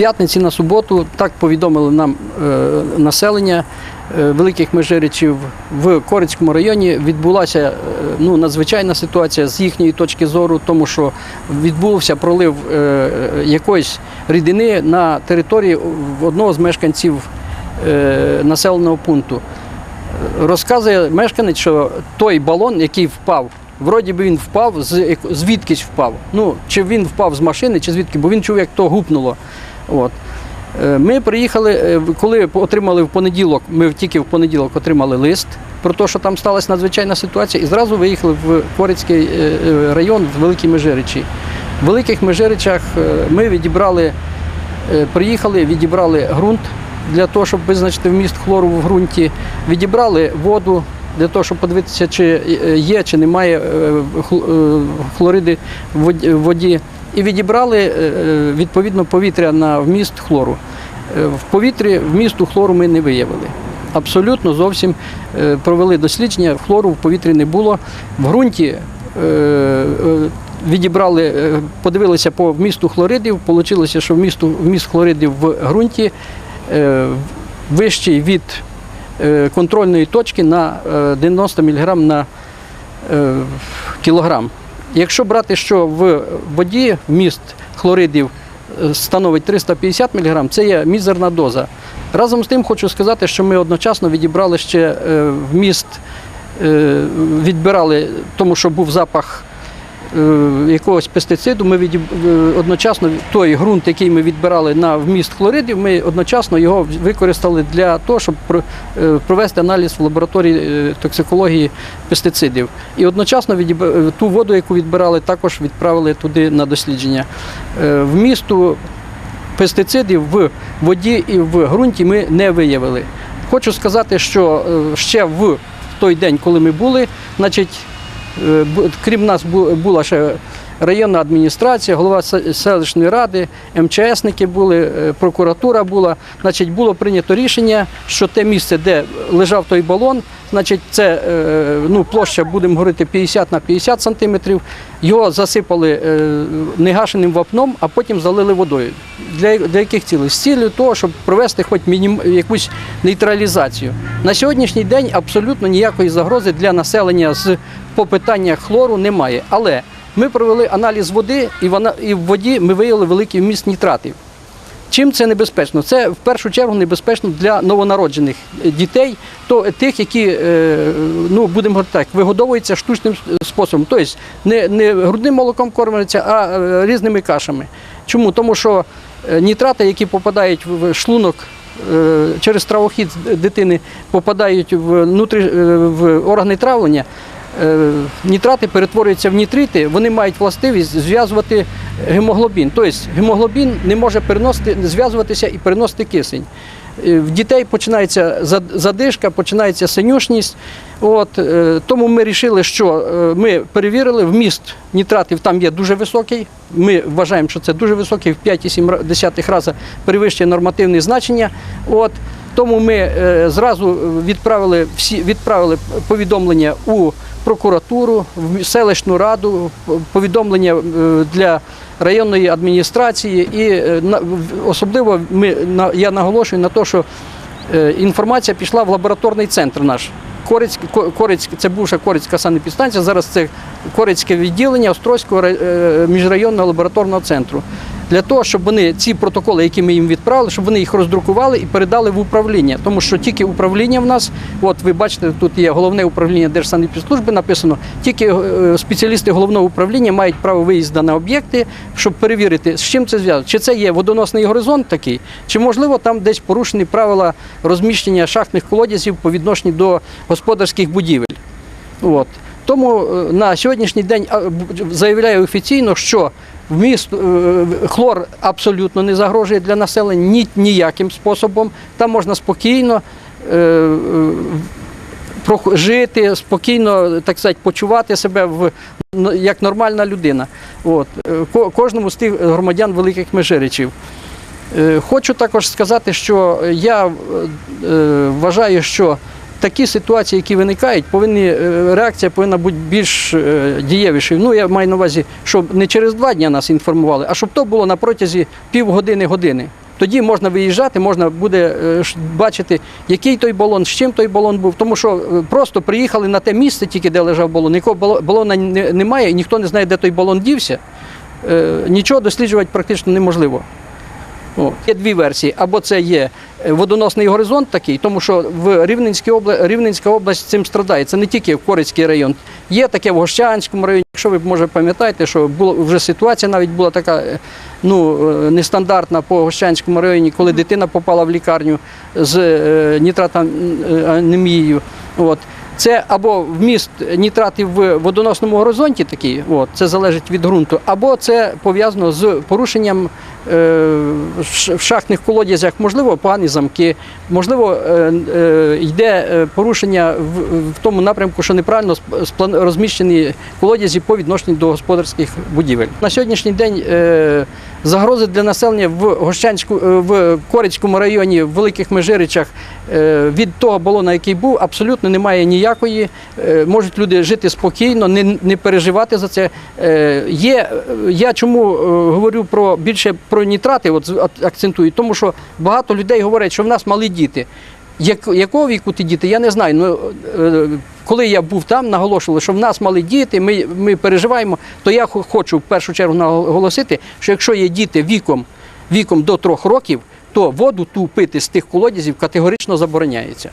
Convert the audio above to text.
п'ятниці на суботу так повідомили нам е, населення е, великих межиричів в Корицькому районі відбулася е, ну, надзвичайна ситуація з їхньої точки зору, тому що відбувся пролив якоїсь рідини на території одного з мешканців населеного пункту. Розказує мешканець, що той балон, який впав, вроді би він впав, звідкись впав. Ну, чи він впав з машини, чи звідки, бо він чув, як то гупнуло. От. Е, Ми приїхали, е, коли отримали в понеділок, ми тільки в понеділок отримали лист про те, що там сталася надзвичайна ситуація, і зразу виїхали в Корицький е, район в Великі Межиричі. В Великих Межиричах ми відібрали, приїхали, відібрали ґрунт для того, щоб визначити вміст хлору в ґрунті, відібрали воду для того, щоб подивитися, чи є, чи немає хл- хлориди в воді. І відібрали е, е, відповідно повітря на вміст хлору. Е, В повітрі вмісту хлору ми не виявили. Абсолютно зовсім провели дослідження, хлору в повітрі не було. В ґрунті відібрали, подивилися по вмісту хлоридів, вийшло, що вмісту, вміст хлоридів в ґрунті вищий від контрольної точки на е, 90 мг на кілограм. Якщо брати, що в воді міст хлоридів е, становить 350 мг, це є мізерна доза. Разом з тим хочу сказати, що ми одночасно відібрали ще в вміст, е, відбирали, тому що був запах е, якогось пестициду, ми відіб... е, одночасно той ґрунт, який ми відбирали на вміст хлоридів, ми одночасно його використали для того, щоб е, провести аналіз в лабораторії е, токсикології пестицидів. І одночасно відіб... е, ту воду, яку відбирали, також відправили туди на дослідження. Е, Вмісту пестицидів в воді і в ґрунті ми не виявили. Хочу сказати, що е, ще в той день, коли ми були, значить, е, крім нас була ще районна адміністрація, голова селищної ради, МЧСники були, е, прокуратура була. Значить, було прийнято рішення, що те місце, де лежав той балон, значить, це е, ну, площа, будемо говорити, 50 на 50 сантиметрів. Його засипали е, негашеним вапном, а потім залили водою. Для, для яких цілей? З цілею того, щоб провести хоч мінім, якусь нейтралізацію. На сьогоднішній день абсолютно ніякої загрози для населення з по питаннях хлору немає. Але ми провели аналіз води, і, вона, і в воді ми виявили великий вміст нітратів. Чим це небезпечно? Це в першу чергу небезпечно для новонароджених е, дітей, то тих, які е, ну будемо говорити так, вигодовуються штучним способом. Тобто не, не грудним молоком кормляться, а е, різними кашами. Чому? Тому що е, нітрати, які попадають в шлунок е, через травохід дитини, попадають в, внутрі, е, в органи травлення. Е, Нітрати перетворюються в нітрити, вони мають властивість зв'язувати гемоглобін. Тобто гемоглобін не може зв'язуватися і переносити кисень. Е, В дітей починається задишка, починається синюшність. От, е, тому ми вирішили, що ми перевірили, вміст нітратів там є дуже високий. Ми вважаємо, що це дуже високий, в 5,7 рази перевищує нормативні значення. От, тому ми е, зразу відправили всі відправили повідомлення у прокуратуру, в селищну раду, повідомлення е, для районної адміністрації. І е, особливо ми я наголошую на те, що е, інформація пішла в лабораторний центр наш. Корицьк, Корицьк, це бувша Корицька санепідстанція, зараз це Корицьке відділення Острозького рай- е, міжрайонного лабораторного центру. Для того, щоб вони ці протоколи, які ми їм відправили, щоб вони їх роздрукували і передали в управління. Тому що тільки управління в нас, от ви бачите, тут є головне управління Держсанепідслужби написано, тільки е, спеціалісти головного управління мають право виїзду на об'єкти, щоб перевірити, з чим це зв'язано. Чи це є водоносний горизонт такий, чи можливо там десь порушені правила розміщення шахтних колодязів по відношенню до господарських будівель. От. Тому е, на сьогоднішній день заявляю офіційно, що вміст е, хлор абсолютно не загрожує для населення ні, ніяким способом. Там можна спокійно е, е, жити, спокійно так сказати, почувати себе в, як нормальна людина. От. Е, Кожному з тих громадян великих межиричів. Е, Хочу також сказати, що я е, вважаю, що такі ситуації, які виникають, повинні е, реакція повинна бути більш е, дієвішою. Ну, я маю на увазі, щоб не через два дні нас інформували, а щоб то було на протязі півгодини-години. тоді можна виїжджати, можна буде е, бачити, який той балон, з чим той балон був. Тому що просто приїхали на те місце, тільки де лежав балон, якого балона немає, ніхто не знає, де той балон дівся. Нічого досліджувати практично неможливо. О, є дві версії. Або це є е, водоносний горизонт такий, тому що в Рівненській обла... Рівненська область цим страдає. Це не тільки в Корицький район. Є таке в Гощанському районі. Якщо ви може пам'ятаєте, що було вже ситуація навіть була така е, ну, е, нестандартна по Гощанському районі, коли дитина попала в лікарню з нітратанемією. От. Це або вміст нітратів в водоносному горизонті такий, от, це залежить від ґрунту, або це пов'язано з порушенням е, в шахтних колодязях, можливо, погані замки, можливо, е, е, йде е, порушення в, в тому напрямку, що неправильно розміщені колодязі по відношенню до господарських будівель. На сьогоднішній день е, загрози для населення в Гощанську, е, в Корицькому районі, в Великих Межиричах е, від того балона, який був, абсолютно немає ніякої. Е, Можуть люди жити спокійно, не, не переживати за це. Є, я чому говорю про більше про нітрати, от, акцентую, тому що багато людей говорять, що в нас малі діти. Як, якого віку ті діти, я не знаю. Ну, е, коли я був там, наголошували, що в нас мали діти, ми, ми переживаємо, то я хочу в першу чергу наголосити, що якщо є діти віком, віком до трьох років, то воду ту пити з тих колодязів категорично забороняється.